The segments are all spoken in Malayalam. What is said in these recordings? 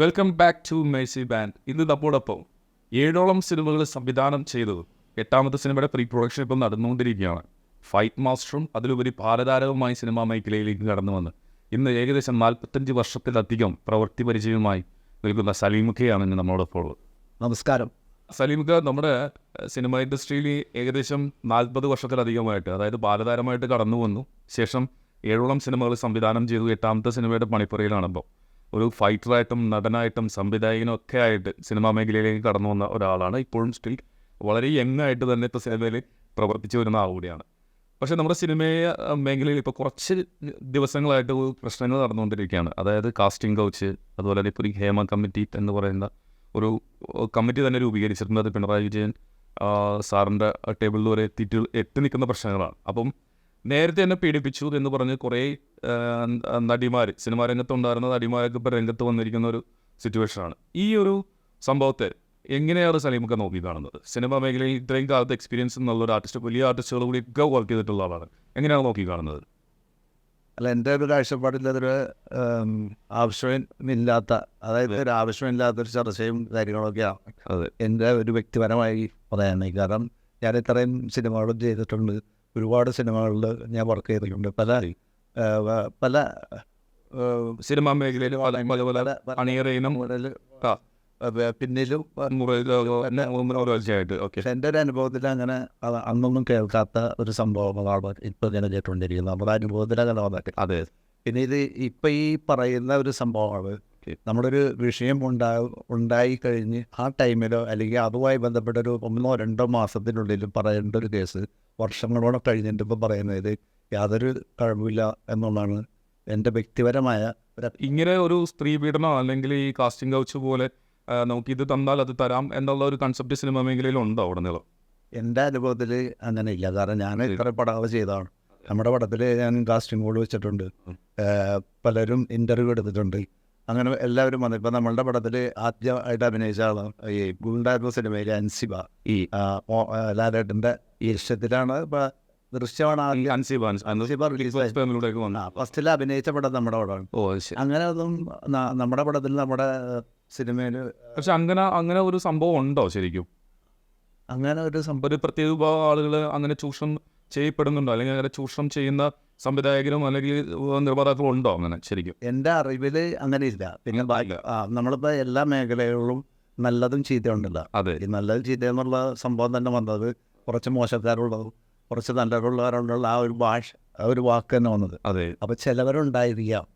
Welcome back to mercy band ഇന്ന് നമ്മോടൊപ്പം ഏഴോളം സിനിമകൾ സംവിധാനം ചെയ്തത് എട്ടാമത്തെ സിനിമയുടെ പ്രീ പ്രൊഡക്ഷൻ ഇപ്പം നടന്നുകൊണ്ടിരിക്കുകയാണ്. ഫൈറ്റ് മാസ്റ്ററും അതിലുപരി ഭാരതാരവുമായി സിനിമാ മേഖലയിലേക്ക് കടന്നു വന്ന് ഇന്ന് ഏകദേശം നാൽപ്പത്തഞ്ച് വർഷത്തിലധികം പ്രവൃത്തി പരിചയവുമായി നിൽക്കുന്ന സലീമുഖയാണ് ഇന്ന് നമ്മളോടൊപ്പം ഉള്ളത്. നമസ്കാരം. സലീമുഖ നമ്മുടെ സിനിമ ഇൻഡസ്ട്രിയിൽ ഏകദേശം നാൽപ്പത് വർഷത്തിലധികമായിട്ട് അതായത് ബാലതാരമായിട്ട് കടന്നു വന്നു ശേഷം ഏഴോളം സിനിമകൾ സംവിധാനം ചെയ്തു. എട്ടാമത്തെ സിനിമയുടെ പണിപ്പുറയിലാണിപ്പോൾ ഒരു ഫൈറ്ററായിട്ടും നടനായിട്ടും സംവിധായകനും ഒക്കെ ആയിട്ട് സിനിമാ മേഖലയിലേക്ക് കടന്നു വന്ന ഒരാളാണ്. ഇപ്പോഴും സ്റ്റിൽ വളരെ യങ് ആയിട്ട് തന്നെ ഇപ്പോൾ സിനിമയിൽ പ്രവർത്തിച്ചു വരുന്ന ആൾ കൂടിയാണ് പക്ഷേ നമ്മുടെ സിനിമയെ മേഖലയിൽ ഇപ്പോൾ കുറച്ച് ദിവസങ്ങളായിട്ട് പ്രശ്നങ്ങൾ നടന്നുകൊണ്ടിരിക്കുകയാണ്. അതായത് കാസ്റ്റിംഗ് കൗച്ച് അതുപോലെ തന്നെ ഇപ്പോൾ ഈ ഹേമ കമ്മിറ്റി എന്ന് പറയുന്ന ഒരു കമ്മിറ്റി തന്നെ രൂപീകരിച്ചിട്ടുണ്ട്. അത് പിണറായി വിജയൻ സാറിന്റെ ടേബിളിൽ വരെ എത്തിയിട്ട് എത്തി നിൽക്കുന്ന പ്രശ്നങ്ങളാണ്. അപ്പം നേരത്തെ എന്നെ പീഡിപ്പിച്ചു എന്ന് പറഞ്ഞ് കുറേ നടിമാർ സിനിമാ രംഗത്തുണ്ടായിരുന്ന നടിമാരൊക്കെ ഇപ്പോൾ രംഗത്ത് വന്നിരിക്കുന്ന ഒരു സിറ്റുവേഷനാണ്. ഈ ഒരു സംഭവത്തെ എങ്ങനെയാണ് സലീമൊക്കെ നോക്കി കാണുന്നത്? സിനിമ മേഖലയിൽ ഇത്രയും കാലത്ത് എക്സ്പീരിയൻസ് എന്നുള്ള ഒരു ആർട്ടിസ്റ്റ് വലിയ ആർട്ടിസ്റ്റുകൾ കൂടി ഒക്കെ വർക്ക് ചെയ്തിട്ടുള്ള ആളാണ്. എങ്ങനെയാണ് നോക്കി കാണുന്നത്? അല്ല എന്റെ ഒരു കാഴ്ചപ്പാടിൽ അതൊരു ആവശ്യമില്ലാത്ത അതായത് ഒരു ആവശ്യമില്ലാത്തൊരു ചർച്ചയും കാര്യങ്ങളൊക്കെയാണ് അതെ. എന്റെ ഒരു വ്യക്തിപരമായി പറയാനായി. കാരണം ഞാൻ ഇത്രയും സിനിമകളും ചെയ്തിട്ടുണ്ട്. ഒരുപാട് സിനിമകളിൽ ഞാൻ വർക്ക് ചെയ്തിട്ടുണ്ട്. പല പല സിനിമാ മേഖലയിലും പല പല പല അണിയറയിലും പിന്നിലും എന്റെ ഒരു അനുഭവത്തിൽ അങ്ങനെ അന്നൊന്നും കേൾക്കാത്ത ഒരു സംഭവങ്ങളാണ് ഇപ്പോൾ ഇങ്ങനെ കേട്ടുകൊണ്ടിരിക്കുന്നത് നമ്മുടെ അനുഭവത്തിൽ അങ്ങനെ വന്നിട്ട് അതെ. പിന്നെ ഇത് ഇപ്പം ഈ പറയുന്ന ഒരു സംഭവമാണ് നമ്മുടെ ഒരു വിഷയം ഉണ്ടാ ഉണ്ടായി കഴിഞ്ഞ് ആ ടൈമിലോ അല്ലെങ്കിൽ അതുമായി ബന്ധപ്പെട്ട ഒരു ഒന്നോ രണ്ടോ മാസത്തിനുള്ളിൽ പറയേണ്ട ഒരു കേസ് വർഷങ്ങളോടെ കഴിഞ്ഞിട്ട് ഇപ്പം പറയുന്നത് യാതൊരു കഴിവില്ല എന്നുള്ളതാണ് എന്റെ വ്യക്തിപരമായ ഇങ്ങനെ ഒരു സ്ത്രീ പീഡനം അല്ലെങ്കിൽ ഈ കാസ്റ്റിംഗ് കൗച്ച് പോലെ നമുക്ക് ഇത് തന്നാൽ അത് തരാം എന്നുള്ള ഒരു കൺസെപ്റ്റ് സിനിമ മേഖലയിൽ ഉണ്ടോ അവിടെ നീളം എന്റെ അനുഭവത്തിൽ അങ്ങനെ ഇല്ല കാരണം ഞാൻ ഇത്ര പടാവ് ചെയ്തതാണ്. നമ്മുടെ പടത്തിൽ ഞാൻ കാസ്റ്റിംഗ് ബോർഡ് വെച്ചിട്ടുണ്ട്. പലരും ഇന്റർവ്യൂ എടുത്തിട്ടുണ്ട്. അങ്ങനെ എല്ലാവരും വന്നു ഇപ്പം നമ്മളുടെ പടത്തിൽ ആദ്യമായിട്ട് അഭിനയിച്ച ആളാണ് ഈ ഗുണ്ടായിരുന്ന സിനിമയിലെ അൻസിബ. ഈ ലാലേട്ടന്റെ ഈ ഇഷ്ടത്തിലാണ് ഇപ്പം ദൃശ്യമാണ് അൻസിബ അൻസിബ റിലീസ് ഫസ്റ്റിൽ അഭിനയിച്ച പടം നമ്മുടെ പടമാണ്. ഓ അങ്ങനെ ഒന്നും നമ്മുടെ പടത്തിൽ നമ്മുടെ സിനിമയിൽ പക്ഷെ അങ്ങനെ അങ്ങനെ ഒരു സംഭവം ഉണ്ടോ ശരിക്കും? അങ്ങനെ ഒരു സംഭവം പ്രത്യേക വിഭാഗം ആളുകൾ അങ്ങനെ ചൂഷണം ചെയ്യപ്പെടുന്നുണ്ടോ? അല്ലെങ്കിൽ അങ്ങനെ ചൂഷണം ചെയ്യുന്ന സംവിധായകരും അല്ലെങ്കിൽ നിർമ്മാതാക്കളും ഉണ്ടോ അങ്ങനെ ശരിക്കും? എന്റെ അറിവിൽ അങ്ങനെ ഇല്ല. പിന്നെ ആ നമ്മളിപ്പോൾ എല്ലാ മേഖലകളിലും നല്ലതും ചീത്തയുണ്ടല്ലോ. അതെ. ഈ നല്ലതും ചീത്ത എന്നുള്ള സംഭവം തന്നെ വന്നത് കുറച്ച് മോശക്കാരുള്ളതും കുറച്ച് നല്ലവരുള്ളവരുള്ള ആ ഒരു ഭാഷ ആ ഒരു വാക്ക് തന്നെ വന്നത്. അതെ. അപ്പോൾ ചിലവരുണ്ടായിരിക്കാം.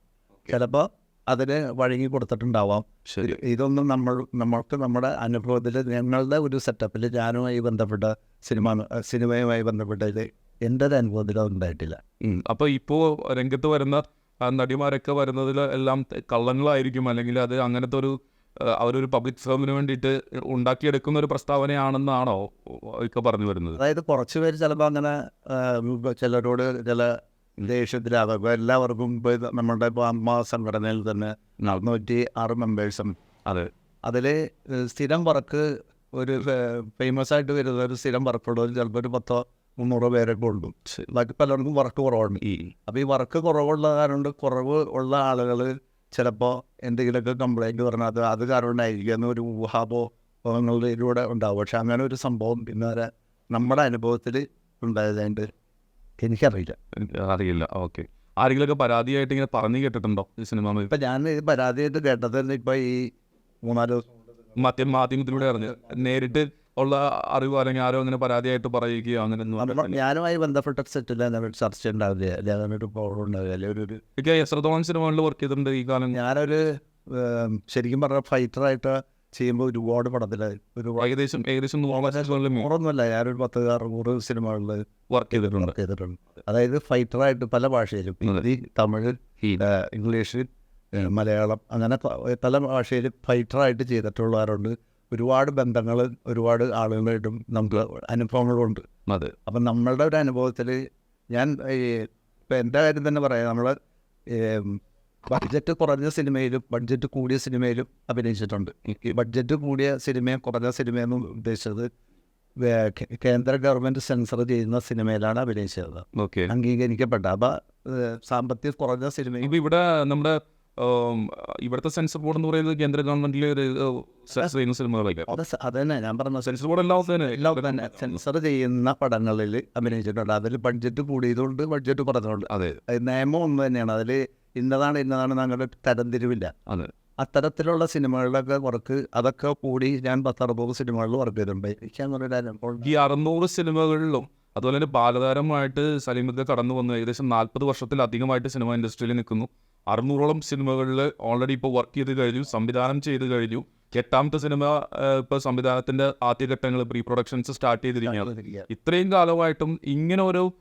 ചിലപ്പോൾ അതിന് വഴങ്ങി കൊടുത്തിട്ടുണ്ടാവാം. ശരി. ഇതൊന്നും നമ്മൾ നമ്മൾക്ക് നമ്മുടെ അനുഭവത്തിൽ ഞങ്ങളുടെ ഒരു സെറ്റപ്പിൽ ഞാനുമായി ബന്ധപ്പെട്ട സിനിമ സിനിമയുമായി ബന്ധപ്പെട്ടതിൽ എന്റെ ഒരു അനുഭവത്തിൽ ഉണ്ടായിട്ടില്ല. ഉം. അപ്പൊ ഇപ്പോ രംഗത്ത് വരുന്ന നടിമാരൊക്കെ വരുന്നതിൽ എല്ലാം കള്ളങ്ങളായിരിക്കും. അല്ലെങ്കിൽ അത് അങ്ങനത്തെ ഒരു അവരൊരു പബ്ലിക് ഫേമിന് വേണ്ടിയിട്ട് ഉണ്ടാക്കിയെടുക്കുന്ന ഒരു പ്രസ്താവനയാണെന്നാണോ ഒക്കെ പറഞ്ഞു വരുന്നത്? അതായത് കുറച്ച് പേര് ചിലപ്പോൾ അങ്ങനെ ചിലരോട് ചില ദേഷ്യത്തിലാകും എല്ലാവർക്കും ഇപ്പോൾ നമ്മുടെ ഇപ്പോൾ അമ്മ സംഘടനയിൽ തന്നെ നൂറ്റി ആറ് മെമ്പേഴ്സും അതെ. അതിൽ സ്ഥിരം വർക്ക് ഒരു ഫേമസ് ആയിട്ട് വരുന്ന ഒരു സ്ഥിരം വർക്കുള്ളവർ ചിലപ്പോൾ ഒരു പത്തോ മുന്നൂറോ പേരൊക്കെ ഉള്ളൂ ശരി. ബാക്കി പലർക്കും വർക്ക് കുറവാണ് ഈ. അപ്പോൾ ഈ വർക്ക് കുറവുള്ള കാരണം കുറവ് ഉള്ള ആളുകൾ ചിലപ്പോൾ എന്തെങ്കിലുമൊക്കെ കംപ്ലൈന്റ് പറഞ്ഞാൽ അത് അത് കാരണം ഉണ്ടായിരിക്കും എന്നൊരു ഊഹാപോഹങ്ങളിലൂടെ ഉണ്ടാവും. പക്ഷെ അങ്ങനെ ഒരു സംഭവം പിന്നെ വരെ നമ്മുടെ അനുഭവത്തിൽ ഉണ്ടായതായിട്ട് എനിക്കറിയില്ല. അറിയില്ല. ഓക്കെ. ആരെങ്കിലുമൊക്കെ പരാതിയായിട്ട് ഇങ്ങനെ പറഞ്ഞു കേട്ടിട്ടുണ്ടോ ഈ സിനിമ? ഇപ്പം ഞാൻ പരാതിയായിട്ട് കേട്ടത് ഇപ്പം ഈ മൂന്നാൽ ദിവസം മറ്റേ മാധ്യമത്തിലൂടെ അറിഞ്ഞ്. നേരിട്ട് ഉള്ള അറിവ് അല്ലെങ്കിൽ ആരോ അങ്ങനെ പരാതിയായിട്ട് പറയുകയോ അങ്ങനെ. ഞാനുമായി ബന്ധപ്പെട്ട സെറ്റ് ചർച്ച ഉണ്ടാവില്ല. എത്രത്തോളം സിനിമകളിൽ വർക്ക് ചെയ്തിട്ടുണ്ട് ഈ കാലം? ഞാനൊരു ശരിക്കും ഫൈറ്റർ ഫൈറ്ററായിട്ട് ചെയ്യുമ്പോൾ ഒരുപാട് പടത്തിൽ ഒരു ഏകദേശം ഏകദേശം നൂറൊന്നുമല്ല ഞാനൊരു പത്ത് അറുന്നൂറ് സിനിമകളിൽ വർക്ക് ചെയ്തിട്ടുണ്ട്. ചെയ്തിട്ടുണ്ട്. അതായത് ഫൈറ്ററായിട്ട് പല ഭാഷയിലും ഹിന്ദി തമിഴ് ഇംഗ്ലീഷ് മലയാളം അങ്ങനെ പല ഭാഷയിൽ ഫൈറ്ററായിട്ട് ചെയ്തിട്ടുള്ളവരുണ്ട്. ഒരുപാട് ബന്ധങ്ങൾ ഒരുപാട് ആളുകളായിട്ടും നമുക്ക് അനുഭവങ്ങളുണ്ട്. അതെ. അപ്പം നമ്മളുടെ ഒരു അനുഭവത്തിൽ ഞാൻ ഈ ഇപ്പം എന്റെ കാര്യം തന്നെ പറയാം. നമ്മൾ ബഡ്ജറ്റ് കുറഞ്ഞ സിനിമയിലും ബഡ്ജറ്റ് കൂടിയ സിനിമയിലും അഭിനയിച്ചിട്ടുണ്ട്. ഈ ബഡ്ജറ്റ് കൂടിയ സിനിമയും കുറഞ്ഞ സിനിമയെന്നും ഉദ്ദേശിച്ചത് കേന്ദ്ര ഗവൺമെന്റ് സെൻസർ ചെയ്യുന്ന സിനിമയിലാണ് അഭിനയിച്ചത്. ഓക്കെ. അംഗീകരിക്കപ്പെട്ട. അപ്പം സാമ്പത്തിക കുറഞ്ഞ സിനിമ ഇപ്പം ഇവിടെ നമ്മുടെ ഇവിടുത്തെ സെൻസർ ബോർഡ് എന്ന് പറയുന്നത് കേന്ദ്ര ഗവൺമെന്റിലെ ഒരു സിനിമകളൊക്കെ അത്. തന്നെ ഞാൻ പറഞ്ഞ സെൻസർ ബോർഡ് എല്ലാം തന്നെ. എല്ലാം തന്നെ. സെൻസർ ചെയ്യുന്ന പടങ്ങളിൽ അഭിനയിച്ചിട്ടുണ്ട്. അതിൽ ബഡ്ജറ്റ് കൂടിയതുകൊണ്ട് ബഡ്ജറ്റ് പറഞ്ഞുകൊണ്ട് അതെ. അത് നിയമം ഒന്ന് തന്നെയാണ്. അതിൽ ഇന്നതാണ് ഇന്നതാണ് ഞങ്ങളുടെ തരംതിരിവില്ല അതെ. അത്തരത്തിലുള്ള സിനിമകളിലൊക്കെ വർക്ക് അതൊക്കെ കൂടി ഞാൻ പത്തറുപത് സിനിമകളിൽ വർക്ക് ചെയ്തിട്ടുണ്ട്. എനിക്ക് അങ്ങനെ ഒരു അനുഭവം ഈ അറുന്നൂറ് സിനിമകളിലും അതുപോലെ തന്നെ ബാലതാരമായിട്ട് സലീമൊക്കെ കടന്നു വന്നു. ഏകദേശം നാൽപ്പത് വർഷത്തിലധികമായിട്ട് സിനിമ ഇൻഡസ്ട്രിയിൽ നിൽക്കുന്നു. അറുന്നൂറോളം സിനിമകളിൽ ഓൾറെഡി ഇപ്പോൾ വർക്ക് ചെയ്ത് കഴിഞ്ഞു സംവിധാനം ചെയ്ത് കഴിഞ്ഞു. എട്ടാമത്തെ സിനിമ ഇപ്പോൾ സംവിധാനത്തിന്റെ ആദ്യഘട്ടങ്ങൾ പ്രീ പ്രൊഡക്ഷൻസ് സ്റ്റാർട്ട് ചെയ്തിരിക്കുകയാണ്. ഇത്രയും കാലമായിട്ടും ഇങ്ങനെ ഒരു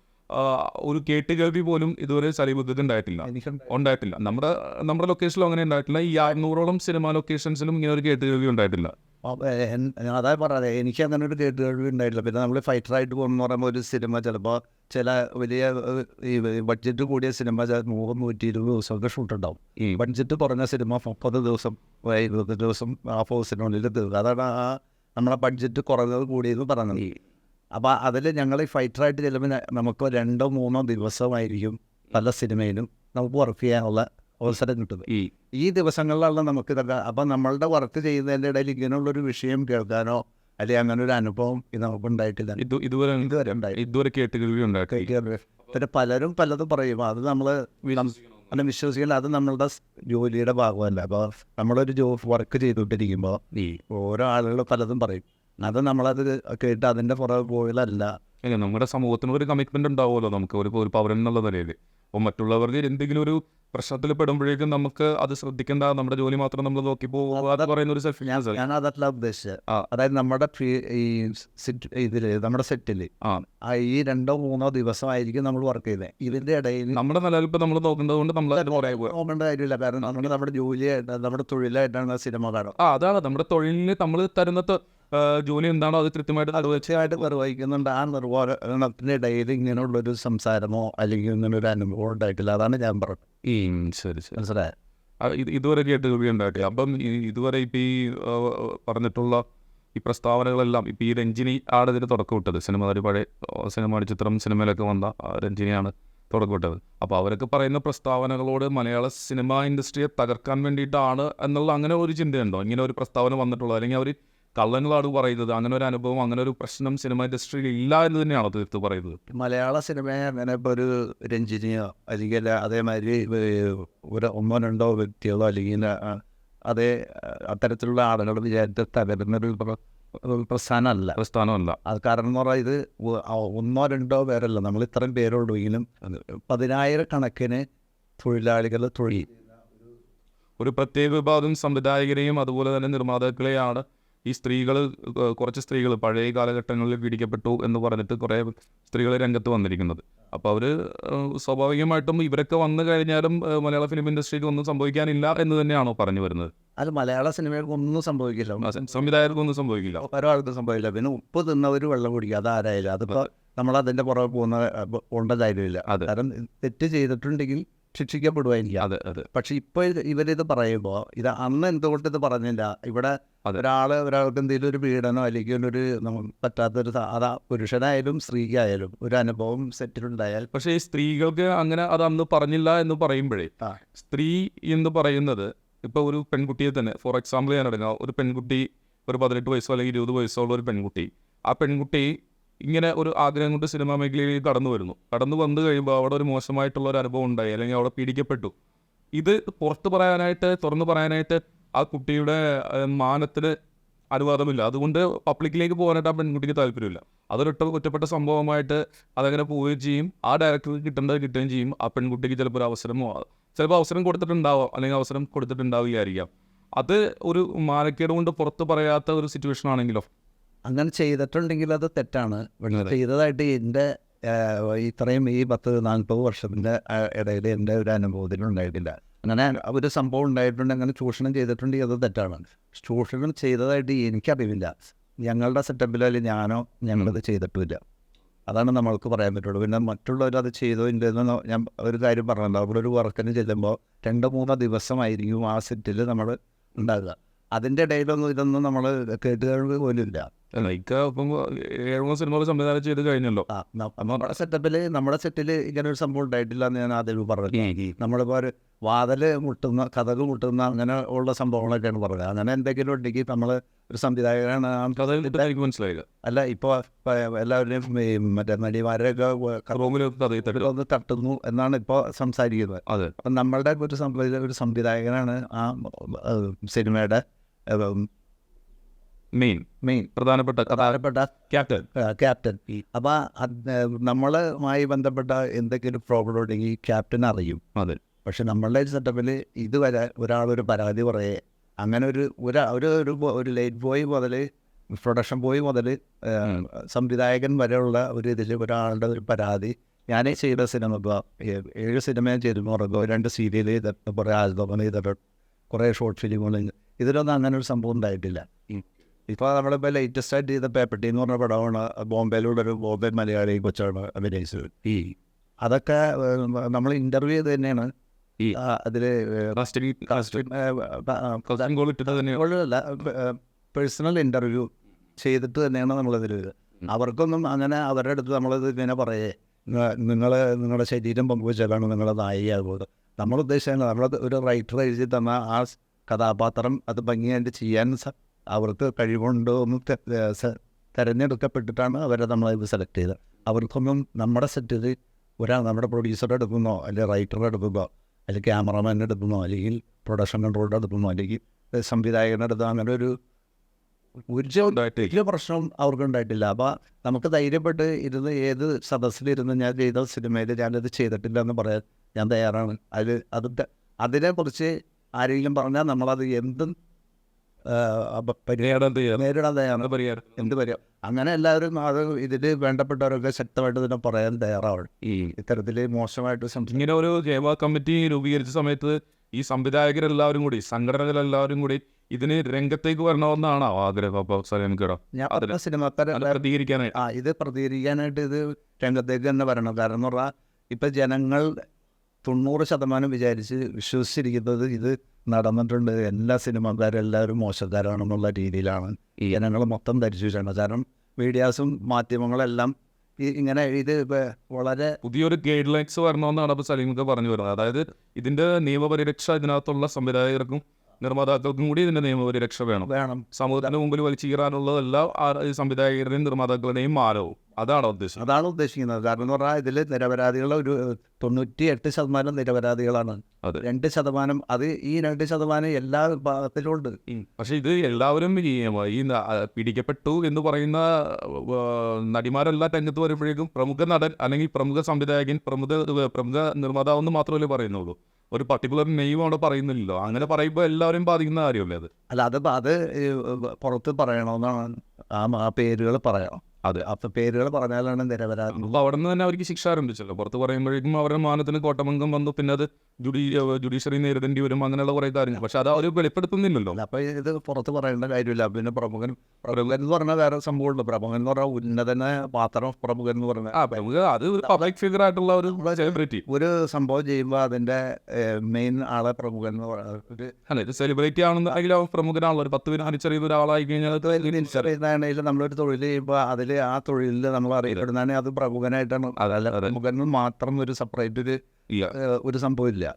ഒരു കേട്ടുകേൾവി പോലും ഇതുവരെ സലീമുദ്ദീഖ് ഉണ്ടായിട്ടില്ല. ഉണ്ടായിട്ടില്ല. നമ്മുടെ നമ്മുടെ ലൊക്കേഷനിലും അങ്ങനെ ഉണ്ടായിട്ടില്ല. ഈ അറുന്നൂറോളം സിനിമ ലൊക്കേഷൻസിലും ഇങ്ങനെ ഒരു കേട്ടുകേൾവി ഉണ്ടായിട്ടില്ല. അപ്പൊ പറയാതെ പറഞ്ഞത്. എനിക്ക് അങ്ങനെ ഒരു കേട്ട് കഴിവ് ഉണ്ടായിട്ടില്ല. പിന്നെ നമ്മൾ ഫൈറ്ററായിട്ട് പോകുന്ന പറയുമ്പോൾ ഒരു സിനിമ ചിലപ്പോൾ ചില വലിയ ഈ ബഡ്ജറ്റ് കൂടിയ സിനിമ നൂറ് നൂറ്റി ഇരുപത് ദിവസമൊക്കെ ഷൂട്ട് ഉണ്ടാവും ഈ ബഡ്ജറ്റ് കുറഞ്ഞ സിനിമ മുപ്പത് ദിവസം ഇരുപത് ദിവസം ഹാഫ് ഹൗസിനുള്ളിൽ തീർക്കുക അതാണ് ആ നമ്മളെ ബഡ്ജറ്റ് കുറഞ്ഞത് കൂടിയെന്ന് പറഞ്ഞത്. അപ്പോൾ അതിൽ ഞങ്ങൾ ഈ ഫൈറ്ററായിട്ട് ചെല്ലുമ്പോൾ ന- നമുക്ക് രണ്ടോ മൂന്നോ ദിവസമായിരിക്കും പല സിനിമയിലും നമുക്ക് വർക്ക് ചെയ്യാനുള്ള അവസരം കിട്ടുന്നത് ഈ ഈ ദിവസങ്ങളിലാണ് നമുക്ക് തന്നെ അപ്പം നമ്മളുടെ വർക്ക് ചെയ്യുന്നതിന്റെ ഇടയിൽ ഇങ്ങനെയുള്ളൊരു വിഷയം കേൾക്കാനോ അല്ലെങ്കിൽ അങ്ങനെ ഒരു അനുഭവം നമുക്ക് ഉണ്ടായിട്ടില്ല ഇത് ഇതുവരെ ഇതുവരെ ഇതുവരെ കേട്ടുകേൾവി പിന്നെ പലരും പലതും പറയും. അത് നമ്മൾ അങ്ങനെ വിശ്വസിക്കില്ല അത് നമ്മളുടെ ജോലിയുടെ ഭാഗമല്ല. അപ്പോൾ നമ്മളൊരു ജോ വർക്ക് ചെയ്തുകൊണ്ടിരിക്കുമ്പോൾ ഈ ഓരോ ആളുകൾ പലതും പറയും. അത് നമ്മളത് കേട്ട് അതിന്റെ പുറകെ പോയതല്ല. നമ്മുടെ സമൂഹത്തിന് ഒരു കമ്മിറ്റ്മെന്റ് ഉണ്ടാവുമല്ലോ നമുക്ക്. ഒരു പൗരൻ എന്നുള്ള നിലയിൽ അപ്പോൾ മറ്റുള്ളവർക്ക് എന്തെങ്കിലും ഒരു പ്രശ്നത്തിൽ പെടുമ്പോഴേക്കും നമുക്ക് അത് ശ്രദ്ധിക്കേണ്ട നമ്മുടെ ജോലി മാത്രം നമ്മൾ നോക്കി പോകുക പറയുന്ന ഒരു സെൽഫ് ഞാൻ അതല്ല ഉദ്ദേശിച്ചത്. അതായത് നമ്മുടെ ഈ സിറ്റ് ഇതിൽ നമ്മുടെ സെറ്റിൽ ആ. ഈ രണ്ടോ മൂന്നോ ദിവസമായിരിക്കും നമ്മൾ വർക്ക് ചെയ്യുന്നത് ഇതിന്റെ ഇടയിൽ നമ്മുടെ നിലനിൽപ്പ് നമ്മൾ നോക്കുന്നത് കൊണ്ട് നമ്മൾ നോക്കേണ്ട കാര്യമില്ല. കാരണം നമുക്ക് നമ്മുടെ ജോലിയായിട്ട് നമ്മുടെ തൊഴിലായിട്ടാണ് സിനിമ കാണും ആ അതാണ്. നമ്മുടെ തൊഴിലിന് നമ്മൾ തരുന്ന ജോലി എന്താണോ അത് കൃത്യമായിട്ട് തീർച്ചയായിട്ടും നിർവഹിക്കുന്നുണ്ട്. ആ നിർവഹണത്തിന്റെ ഇടയിൽ ഇങ്ങനെയുള്ളൊരു സംസാരമോ അല്ലെങ്കിൽ ഇങ്ങനെ ഒരു അനുഭവം ഉണ്ടായിട്ടില്ല. അതാണ് ഞാൻ പറഞ്ഞത്. ശരി ശരി. മനസ്സിലായോ? ഇതുവരെ കേട്ടുകേൾവി ഉണ്ടായിട്ടില്ല. അപ്പം ഇതുവരെ ഇപ്പം ഈ പറഞ്ഞിട്ടുള്ള ഈ പ്രസ്താവനകളെല്ലാം ഇപ്പം ഈ രഞ്ജിനി ആണ് ഇതിന് തുടക്കം വിട്ടത് സിനിമ ഒരു പഴയ സിനിമ ചിത്രം സിനിമയിലൊക്കെ വന്ന രഞ്ജിനിയാണ് തുടക്കം വിട്ടത് അപ്പോൾ അവരൊക്കെ പറയുന്ന പ്രസ്താവനകളോട് മലയാള സിനിമ ഇൻഡസ്ട്രിയെ തകർക്കാൻ വേണ്ടിയിട്ടാണ് എന്നുള്ള അങ്ങനെ ഒരു ചിന്തയുണ്ടോ? ഇങ്ങനെ ഒരു പ്രസ്താവന വന്നിട്ടുള്ളത്. അല്ലെങ്കിൽ അവർ കള്ളങ്ങളാണ് പറയുന്നത്. അങ്ങനെ ഒരു അനുഭവം അങ്ങനെ ഒരു പ്രശ്നം സിനിമ ഇൻഡസ്ട്രിയിൽ ഇല്ല എന്ന് തന്നെയാണ് തീർത്ത് പറയുന്നത്. മലയാള സിനിമയെ അങ്ങനെ ഇപ്പോൾ ഒരു രഞ്ജിനിയോ അല്ലെങ്കിൽ അതേമാതിരി ഒരു ഒന്നോ രണ്ടോ വ്യക്തികളോ അല്ലെങ്കിൽ അതേ അത്തരത്തിലുള്ള ആളുകൾ വിചാരിച്ച തകരുന്നൊരു പ്രസ്ഥാനമല്ല. പ്രസ്ഥാനമല്ല. അത് കാരണം എന്ന് പറഞ്ഞാൽ ഇത് ഒന്നോ രണ്ടോ പേരല്ല. നമ്മൾ ഇത്രയും പേരുള്ളൂ എങ്കിലും പതിനായിരക്കണക്കിന് തൊഴിലാളികൾ തൊഴിൽ ഒരു പ്രത്യേക വിഭാഗം സംവിധായകരെയും അതുപോലെ തന്നെ നിർമ്മാതാക്കളെയാണ് ഈ സ്ത്രീകൾ കുറച്ച് സ്ത്രീകൾ പഴയ കാലഘട്ടങ്ങളിൽ പീഡിക്കപ്പെട്ടു എന്ന് പറഞ്ഞിട്ട് കുറേ സ്ത്രീകൾ രംഗത്ത് വന്നിരിക്കുന്നത്. അപ്പോൾ അവർ സ്വാഭാവികമായിട്ടും ഇവരൊക്കെ വന്നു കഴിഞ്ഞാലും മലയാള ഫിലിം ഇൻഡസ്ട്രിക്ക് ഒന്നും സംഭവിക്കാനില്ല എന്ന് തന്നെയാണോ പറഞ്ഞു വരുന്നത്? അത് മലയാള സിനിമകൾക്ക് ഒന്നും സംഭവിക്കില്ല. സംവിധായകർക്കൊന്നും സംഭവിക്കില്ല. ഒരാൾക്കും സംഭവിക്കില്ല. പിന്നെ ഉപ്പ് തിന്നവർ വെള്ളം കുടിക്കുക അതാരായാലും അതിപ്പോൾ നമ്മൾ അതിന്റെ പുറകെ പോകുന്ന പോകേണ്ട കാര്യമില്ല അതെ. കാരണം തെറ്റ് ചെയ്തിട്ടുണ്ടെങ്കിൽ ശിക്ഷിക്കപ്പെടുമായിരിക്കും അതെ അതെ. പക്ഷെ ഇപ്പോൾ ഇവരിത് പറയുമ്പോൾ ഇത് അന്ന് എന്തുകൊണ്ട് ഇത് പറഞ്ഞില്ല? ഇവിടെ ഒരാൾ ഒരാൾ ഒരാൾക്ക് എന്തെങ്കിലും ഒരു പീഡനോ അല്ലെങ്കിൽ ഒരു പറ്റാത്തൊരു അതാ പുരുഷനായാലും സ്ത്രീക്കായാലും ഒരു അനുഭവം സെറ്റിലുണ്ടായാൽ പക്ഷേ ഈ സ്ത്രീകൾക്ക് അങ്ങനെ അത് അന്ന് പറഞ്ഞില്ല എന്ന് പറയുമ്പോഴേ സ്ത്രീ എന്ന് പറയുന്നത് ഇപ്പോൾ ഒരു പെൺകുട്ടിയെ തന്നെ ഫോർ എക്സാമ്പിൾ ഞാൻ എടുക്കാം ഒരു പെൺകുട്ടി ഒരു പതിനെട്ട് വയസ്സോ അല്ലെങ്കിൽ ഇരുപത് വയസ്സോ ഉള്ള ഒരു പെൺകുട്ടി ആ പെൺകുട്ടി ഇങ്ങനെ ഒരു ആഗ്രഹം കൊണ്ട് സിനിമാ മേഖലയിൽ കടന്നു വരുന്നു. കടന്നു വന്നു കഴിയുമ്പോൾ അവിടെ ഒരു മോശമായിട്ടുള്ള ഒരു അനുഭവം ഉണ്ടായി. അല്ലെങ്കിൽ അവിടെ പീഡിക്കപ്പെട്ടു. ഇത് പുറത്തു പറയാനായിട്ട് തുറന്നു പറയാനായിട്ട് ആ കുട്ടിയുടെ മാനത്തിന് അനുവാദമില്ല. അതുകൊണ്ട് പബ്ലിക്കിലേക്ക് പോകാനായിട്ട് ആ പെൺകുട്ടിക്ക് താല്പര്യമില്ല. അതൊരൊട്ട ഒറ്റപ്പെട്ട സംഭവമായിട്ട് അതങ്ങനെ പോവുകയും ചെയ്യും. ആ ഡയറക്ടർക്ക് കിട്ടേണ്ടത് കിട്ടുകയും ചെയ്യും. ആ പെൺകുട്ടിക്ക് ചിലപ്പോൾ ഒരു അവസരമോ ചിലപ്പോൾ അവസരം കൊടുത്തിട്ടുണ്ടാവാം. അല്ലെങ്കിൽ അവസരം കൊടുത്തിട്ടുണ്ടാവില്ലായിരിക്കാം അത് ഒരു മാനക്കേട് കൊണ്ട് പുറത്ത് പറയാത്ത ഒരു സിറ്റുവേഷൻ ആണെങ്കിലോ അങ്ങനെ ചെയ്തിട്ടുണ്ടെങ്കിൽ അത് തെറ്റാണ്. ചെയ്തതായിട്ട് എന്റെ ഇത്രയും ഈ പത്ത് നാൽപ്പത് വർഷത്തിന്റെ ഇടയിൽ എന്റെ ഒരു അനുഭവത്തിൽ ഉണ്ടായിട്ടില്ല. അങ്ങനെ ഒരു സംഭവം ഉണ്ടായിട്ടുണ്ട് അങ്ങനെ ചൂഷണം ചെയ്തിട്ടുണ്ട് അത് തെറ്റാണ്. ചൂഷണം ചെയ്തതായിട്ട് എനിക്കറിവില്ല. ഞങ്ങളുടെ സെറ്റപ്പിലോ അല്ലെങ്കിൽ ഞാനോ ഞങ്ങളത് ചെയ്തിട്ടുമില്ല. അതാണ് നമ്മൾക്ക് പറയാൻ പറ്റുള്ളൂ. പിന്നെ മറ്റുള്ളവർ അത് ചെയ്തോ ഇല്ലെന്ന് ഞാൻ ഒരു കാര്യം പറഞ്ഞല്ലോ. അവിടെ ഒരു വർക്കിന് ചെല്ലുമ്പോൾ രണ്ട് മൂന്നോ ദിവസമായിരിക്കും ആ സെറ്റിൽ നമ്മൾ ഉണ്ടാകുക അതിന്റെ ഇടയിലൊന്നും ഇതൊന്നും നമ്മൾ കേട്ടുകേൾവി പോലും ഇല്ല ലൈക്ക ഇപ്പം ഏഴോളം സിനിമകൾ സംവിധാനം ചെയ്ത് കഴിഞ്ഞല്ലോ. നമ്മുടെ സെറ്റപ്പിൽ നമ്മുടെ സെറ്റിൽ ഇങ്ങനെ ഒരു സംഭവം ഉണ്ടായിട്ടില്ല എന്ന് ഞാൻ ആദ്യം പറഞ്ഞു നമ്മളിപ്പോൾ ഒരു വാതൽ മുട്ടുന്ന കഥകൾ മുട്ടുന്ന അങ്ങനെ ഉള്ള സംഭവങ്ങളൊക്കെയാണ് പറഞ്ഞത് അങ്ങനെ എന്തെങ്കിലും ഉണ്ടെങ്കിൽ നമ്മൾ ഒരു സംവിധായകനാണ് ഇപ്പം മനസ്സിലായില്ല. അല്ല ഇപ്പോൾ എല്ലാവരുടെയും മറ്റേ നടിമാരെയൊക്കെ ഒന്ന് തട്ടുന്നു എന്നാണ് ഇപ്പോൾ സംസാരിക്കുന്നത്. അപ്പൊ നമ്മളുടെ ഒരു ഒരു സംവിധായകനാണ് ആ സിനിമയുടെ മെയിൻ മെയിൻ പ്രധാനപ്പെട്ട പ്രധാനപ്പെട്ട ക്യാപ്റ്റൻ ക്യാപ്റ്റൻ അപ്പോൾ നമ്മളുമായി ബന്ധപ്പെട്ട എന്തെങ്കിലും പ്രോബ്ലം ഉണ്ടെങ്കിൽ ക്യാപ്റ്റൻ അറിയും. അതെ. പക്ഷെ നമ്മളുടെ സെറ്റപ്പിൽ ഇതുവരെ ഒരാളൊരു പരാതി പറയേ അങ്ങനെ ഒരു ഒരു ഒരു ഒരു ലൈറ്റ് ബോയ് മുതൽ പ്രൊഡക്ഷൻ ബോയ് മുതൽ സംവിധായകൻ വരെയുള്ള ഒരു ഇതിൽ ഒരാളുടെ ഒരു പരാതി. ഞാനേ ചെയ്ത സിനിമ ഇപ്പോൾ ഏഴ് സിനിമ ഞാൻ ചെയ്തു പറയുമ്പോൾ രണ്ട് സീരിയൽ ചെയ്തിട്ട് കുറേ ആൽബങ്ങൾ ചെയ്തിട്ട് കുറേ ഷോർട്ട് ഫിലിമുകൾ ഇതിലൊന്നും അങ്ങനെ ഒരു സംഭവം ഉണ്ടായിട്ടില്ല. ഇപ്പോൾ നമ്മളിപ്പോൾ ലേറ്റസ്റ്റ് ആയിട്ട് ചെയ്ത പേപ്പട്ടി എന്ന് പറഞ്ഞ പടമാണ് ബോംബെയിലുള്ളൊരു ബോംബെ മലയാളി കൊച്ചാണ് അഭിനയിച്ചത്. ഈ അതൊക്കെ നമ്മൾ ഇന്റർവ്യൂ ചെയ്ത് തന്നെയാണ്. ഈ അതിൽ അല്ല പേഴ്സണൽ ഇന്റർവ്യൂ ചെയ്തിട്ട് തന്നെയാണ് നമ്മളതിൽ അവർക്കൊന്നും അങ്ങനെ അവരുടെ അടുത്ത് നമ്മളിത് ഇങ്ങനെ പറയേ നിങ്ങൾ നിങ്ങളുടെ ശരീരം പങ്കുവെച്ചാലാണ് നിങ്ങളുടെ നായികയാകുന്നത് നമ്മൾ ഉദ്ദേശിച്ചത് നമ്മൾ ഒരു റൈറ്റർ എഴുതി തന്ന ആ കഥാപാത്രം അത് ഭംഗിയായിട്ട് ചെയ്യാൻ അവർക്ക് കഴിവുണ്ടോ എന്ന് തിരഞ്ഞെടുക്കപ്പെട്ടിട്ടാണ് അവരെ നമ്മളത് സെലക്ട് ചെയ്തത്. അവർക്കൊന്നും നമ്മുടെ സെറ്റിൽ ഒരാൾ നമ്മുടെ പ്രൊഡ്യൂസറുടെ എടുക്കുന്നോ അല്ലെങ്കിൽ റൈറ്ററുടെ എടുക്കുന്നോ അല്ലെങ്കിൽ ക്യാമറമാന്റെ എടുക്കുന്നോ അല്ലെങ്കിൽ പ്രൊഡക്ഷൻ കൺട്രോളിന്റെ എടുക്കുന്നോ അല്ലെങ്കിൽ സംവിധായകന്റെ അടുത്ത് അങ്ങനെ ഒരു ഉണ്ടായിട്ട്. വലിയ പ്രശ്നം അവർക്ക് ഉണ്ടായിട്ടില്ല. അപ്പോൾ നമുക്ക് ധൈര്യപ്പെട്ട് ഇരുന്ന് ഏത് സദസ്സിലിരുന്ന് ഞാൻ ചെയ്ത സിനിമയിൽ ഞാനത് ചെയ്തിട്ടില്ല എന്ന് പറയാൻ ഞാൻ തയ്യാറാണ്. അതിൽ അത് അതിനെക്കുറിച്ച് ആരെങ്കിലും പറഞ്ഞാൽ നമ്മളത് എന്തും നേരിടാൻ തയ്യാറാണ്. എന്ത് വരും അങ്ങനെ എല്ലാവരും അത് ഇതിൽ വേണ്ടപ്പെട്ടവരൊക്കെ ശക്തമായിട്ട് തന്നെ പറയാൻ തയ്യാറാവണം. ഈ ഇത്തരത്തിൽ മോശമായിട്ട് ഇങ്ങനെ ഒരു ജൈവ കമ്മിറ്റി രൂപീകരിച്ച സമയത്ത് ഈ സംവിധായകരെല്ലാവരും കൂടി സംഘടനകളെല്ലാവരും കൂടി ഇതിന് രംഗത്തേക്ക് വരണമെന്നാണ് ആഗ്രഹം? അപ്പോൾ സലീംകട ഞാൻ സിനിമക്കാരെ അത് ആ ഇത് പ്രതികരിക്കാനായിട്ട് ഇത് രംഗത്തേക്ക് തന്നെ വരണം. കാരണം എന്ന് പറഞ്ഞാൽ ഇപ്പം ജനങ്ങൾ തൊണ്ണൂറ് ശതമാനം വിചാരിച്ച് വിശ്വസിച്ചിരിക്കുന്നത് ഇത് നടന്നിട്ടുണ്ട്. എല്ലാ സിനിമക്കാരും എല്ലാവരും മോശക്കാരാണെന്നുള്ള രീതിയിലാണ് ഈ ജനങ്ങൾ മൊത്തം ധരിച്ചു വെച്ചാണ് കാരണം മീഡിയാസും മാധ്യമങ്ങളെല്ലാം ഇങ്ങനെ ഇത് വളരെ പുതിയൊരു ഗൈഡ് ലൈൻസ് വരണമെന്നാണ് അപ്പോൾ സലീമൊക്കെ പറഞ്ഞു വരുന്നത്. അതായത് ഇതിന്റെ നിയമപരിരക്ഷ ഇതിനകത്തുള്ള സംവിധായകർക്കും നിർമ്മാതാക്കൾക്കും കൂടി ഇതിന്റെ നിയമപരിരക്ഷ വേണം. വേണം. സമൂഹത്തിന്റെ മുമ്പിൽ വലിച്ചു കീറാനുള്ളതെല്ലാം ആ ഈ സംവിധായകരുടെയും നിർമ്മാതാക്കളുടെയും മാനവും അതാണ് ഉദ്ദേശം? അതാണ് ഉദ്ദേശിക്കുന്നത്. കാരണം എന്ന് പറഞ്ഞാൽ ഇതിൽ നിരപരാധികളുടെ ഒരു തൊണ്ണൂറ്റി എട്ട് ശതമാനം നിരപരാധികളാണ്. രണ്ട് ശതമാനം അത് ഈ രണ്ട് ശതമാനം എല്ലാ ഭാഗത്തിലും ഉണ്ട് പക്ഷെ ഇത് എല്ലാവരും ഈ പിടിക്കപ്പെട്ടു എന്ന് പറയുന്ന നടിമാരെല്ലാം രംഗത്ത് വരുമ്പോഴേക്കും പ്രമുഖ നടൻ അല്ലെങ്കിൽ പ്രമുഖ സംവിധായകൻ പ്രമുഖ പ്രമുഖ നിർമ്മാതാവ് എന്ന് മാത്രമല്ലേ പറയുന്നുള്ളൂ. ഒരു പർട്ടിക്കുലർ നെയിം അവിടെ പറയുന്നില്ലല്ലോ. അങ്ങനെ പറയുമ്പോൾ എല്ലാവരും ബാധിക്കുന്ന കാര്യമല്ലേ അത്? അല്ല അത് അത് പുറത്ത് പറയണമെന്നാണ് ആ ആ പേരുകൾ പറയണം അതെ. അപ്പൊ പേരുകൾ പറഞ്ഞാലാണ് നിരപരാധി അപ്പോൾ അവിടെ നിന്ന് തന്നെ അവർക്ക് ശിക്ഷ ആരംഭിച്ചല്ലോ. പുറത്ത് പറയുമ്പോഴേക്കും അവരുടെ മാനത്തിന് കോട്ടമംഗം വന്നു. പിന്നെ അത് ജുഡി ജുഡീഷ്യറി നേരിടേണ്ടി വരും. അങ്ങനെയുള്ള കുറെ കാര്യങ്ങൾ. പക്ഷെ അത് അവർ വെളിപ്പെടുത്തുന്നില്ലല്ലോ. അപ്പൊ ഇത് പുറത്ത് പറയേണ്ട കാര്യമില്ല. പിന്നെ പ്രമുഖൻ പ്രമുഖൻ എന്ന് പറഞ്ഞാൽ വേറെ സംഭവമുണ്ട്. പ്രമുഖൻ എന്ന് പറഞ്ഞാൽ ഉന്നതന പാത്രം പ്രമുഖൻ എന്ന് പറഞ്ഞാൽ അത് ഒരു പബ്ലിക് ഫിഗർ ആയിട്ടുള്ള ഒരു സെലിബ്രിറ്റി ഒരു സംഭവം ചെയ്യുമ്പോൾ അതിന്റെ മെയിൻ ആളെ പ്രമുഖൻ എന്ന് പറയുന്നത് അല്ല സെലിബ്രിറ്റി ആണെന്നുണ്ടെങ്കിൽ പ്രമുഖനാണല്ലോ. ഒരു പത്ത് പേര് അനുസരിക്കുന്ന ഒരാളായി കഴിഞ്ഞാൽ നമ്മളൊരു തൊഴിൽ ചെയ്യുമ്പോൾ അതിൽ ആ തൊഴിലിൽ നമ്മൾ അറിയപ്പെടുന്നതാണെങ്കിൽ അത് പ്രമുഖനായിട്ടാണ്. പ്രമുഖൻ മാത്രം ഒരു സെപ്പറേറ്റ് ഒരു ഒരു സംഭവമില്ല.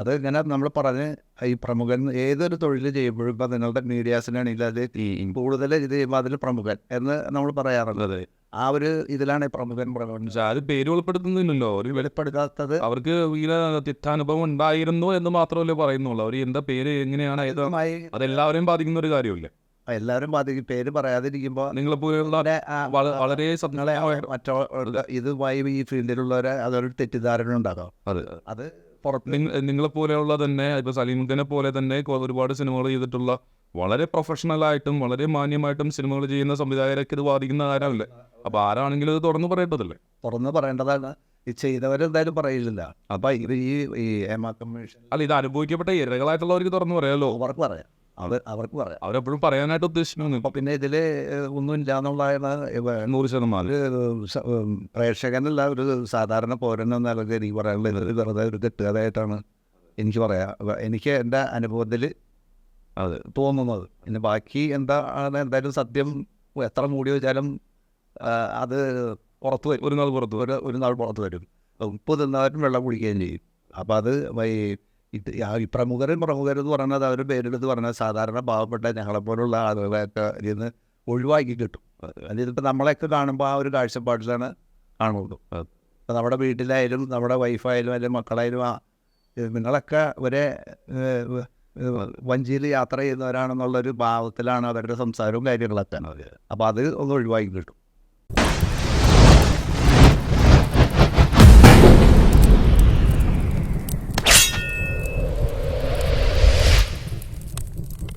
അത് ഇങ്ങനെ നമ്മൾ പറഞ്ഞ് ഈ പ്രമുഖൻ ഏതൊരു തൊഴിൽ ചെയ്യുമ്പോഴും ഇപ്പം നിങ്ങളുടെ മീഡിയാസിനാണെങ്കിൽ അത് കൂടുതൽ ഇത് ചെയ്യുമ്പോൾ അതിൽ പ്രമുഖൻ എന്ന് നമ്മൾ പറയാറുള്ളത് ആ ഒരു ഇതിലാണ് പ്രമുഖൻ പ്രമുഖൻ അത് പേര് വെളിപ്പെടുത്തുന്നില്ലല്ലോ. ഒരു വെളി- വെളിപ്പെടുത്താത്തത് അവർക്ക് ഇങ്ങനെ തിക്താനുഭവം ഉണ്ടായിരുന്നു എന്ന് മാത്രമല്ലേ പറയുന്നുള്ളൂ. അവർ എന്താ പേര് എങ്ങനെയാണ് അതെല്ലാവരെയും ബാധിക്കുന്ന ഒരു കാര്യമല്ലേ എല്ലാവരും ബാധിക്കും പേര് പറയാതിരിക്കുമ്പോൾ നിങ്ങളെ പോലെയുള്ള വളരെ മറ്റോ ഇതുമായി ഈ ഫീൽഡിലുള്ളവരെ അതൊരു തെറ്റിദ്ധാരണ ഉണ്ടാകാം അത്. നിങ്ങളെ പോലെയുള്ള തന്നെ ഇപ്പൊ സലീമുദ്ദീനെ പോലെ തന്നെ ഒരുപാട് സിനിമകൾ ചെയ്തിട്ടുള്ള വളരെ പ്രൊഫഷണൽ ആയിട്ടും വളരെ മാന്യമായിട്ടും സിനിമകൾ ചെയ്യുന്ന സംവിധായകരൊക്കെ ഇത് ബാധിക്കുന്ന ആരാണല്ലേ? അപ്പൊ ആരാണെങ്കിലും ഇത് തുറന്നു പറയേണ്ടതല്ലേ? തുറന്നു പറയേണ്ടതാണ്. ഈ ചെയ്തവരെന്തായാലും പറയില്ല. അപ്പൊ ഈ ഈ കമ്മീഷൻ അല്ല ഇത് അനുഭവിക്കപ്പെട്ട ഇരകളായിട്ടുള്ളവർക്ക് തുറന്നു പറയാലോ? അവർക്ക് പറയാം. അവർ അവർക്ക് പറയാം. അവരെപ്പോഴും പറയാനായിട്ട് ഉദ്ദേശിക്കുന്നു അപ്പൊ പിന്നെ ഇതിൽ ഒന്നുമില്ല എന്നുള്ളതാണ് നൂറ് ശതമാനം. പ്രേക്ഷകനല്ല ഒരു സാധാരണ പൗരൻ എന്ന നിലയ്ക്ക് എനിക്ക് പറയാനുള്ളത് ഇത് വെറുതെ ഒരു കെട്ടുകഥയായിട്ടാണ് എനിക്ക് പറയാം. എനിക്ക് എന്റെ അനുഭവത്തിൽ അത്. തോന്നുന്നത്. പിന്നെ ബാക്കി എന്താണ് എന്തായാലും സത്യം എത്ര മൂടി വെച്ചാലും അത് പുറത്ത് വരും. ഒരു നാൾ പുറത്തു ഒരു ഒരു നാൾ പുറത്ത് വരും. ഉപ്പ് തിന്നവരും വെള്ളം കുടിക്കുകയും ചെയ്യും. അപ്പോൾ അത് ഈ- ഇത് ഈ പ്രമുഖരും പ്രമുഖരെന്ന് പറയുന്നത് അവർ പേരെടുത്ത് പറഞ്ഞാൽ സാധാരണ പാവപ്പെട്ട ഞങ്ങളെപ്പോലുള്ള ആളുകളെയൊക്കെ ഇതിൽ നിന്ന് ഒഴിവാക്കി കിട്ടും. അതിപ്പോൾ നമ്മളെയൊക്കെ കാണുമ്പോൾ ആ ഒരു കാഴ്ചപ്പാടിലാണ് കാണുള്ളൂ ഇപ്പോൾ നമ്മുടെ വീട്ടിലായാലും നമ്മുടെ വൈഫായാലും അല്ലെങ്കിൽ മക്കളായാലും ആ നിങ്ങളൊക്കെ ഒരേ വഞ്ചിയിൽ യാത്ര ചെയ്യുന്നവരാണെന്നുള്ളൊരു ഭാവത്തിലാണ് അവരുടെ സംസാരവും കാര്യങ്ങളൊക്കെ. അപ്പോൾ അത് ഒന്ന് ഒഴിവാക്കി കിട്ടും.